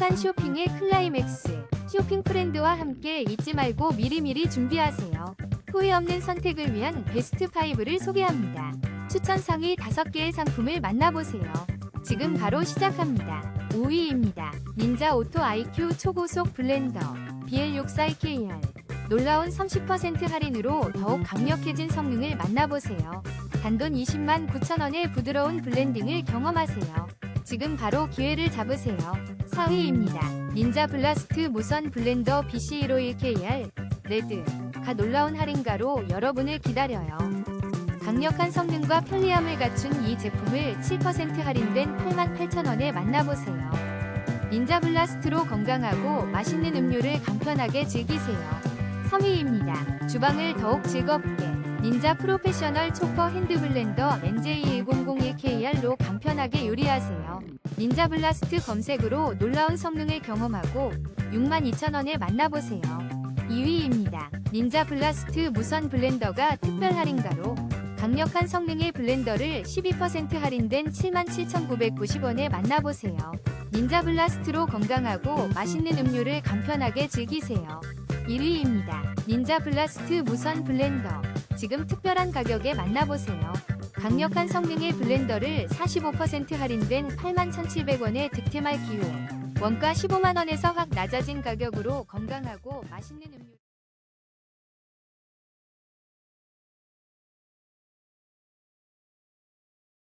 행복한 쇼핑의 클라이맥스. 쇼핑 프렌드와 함께 잊지 말고 미리미리 준비하세요. 후회 없는 선택을 위한 베스트 5를 소개합니다. 추천 상위 5개의 상품을 만나보세요. 지금 바로 시작합니다. 5위입니다. 닌자 오토 IQ 초고속 블렌더 BL64KR 놀라운 30% 할인으로 더욱 강력해진 성능을 만나보세요. 단돈 20만 9천원의 부드러운 블렌딩을 경험하세요. 지금 바로 기회를 잡으세요. 4위입니다. 닌자 블라스트 무선 블렌더 BC151KR 레드 가 놀라운 할인가로 여러분을 기다려요. 강력한 성능과 편리함을 갖춘 이 제품을 7% 할인된 88,000원에 만나보세요. 닌자 블라스트로 건강하고 맛있는 음료를 간편하게 즐기세요. 3위입니다. 주방을 더욱 즐겁게 닌자 프로페셔널 초퍼 핸드 블렌더 NJ1001KR로 간편하게 요리하세요. 닌자 블라스트 검색으로 놀라운 성능을 경험하고 62,000원에 만나보세요. 2위입니다. 닌자 블라스트 무선 블렌더가 특별 할인가로 강력한 성능의 블렌더를 12% 할인된 77,990원에 만나보세요. 닌자 블라스트로 건강하고 맛있는 음료를 간편하게 즐기세요. 1위입니다. 닌자 블라스트 무선 블렌더. 지금 특별한 가격에 만나보세요. 강력한 성능의 블렌더를 45% 할인된 81,700원에 득템할 기회. 원가 15만원에서 확 낮아진 가격으로 건강하고 맛있는 음료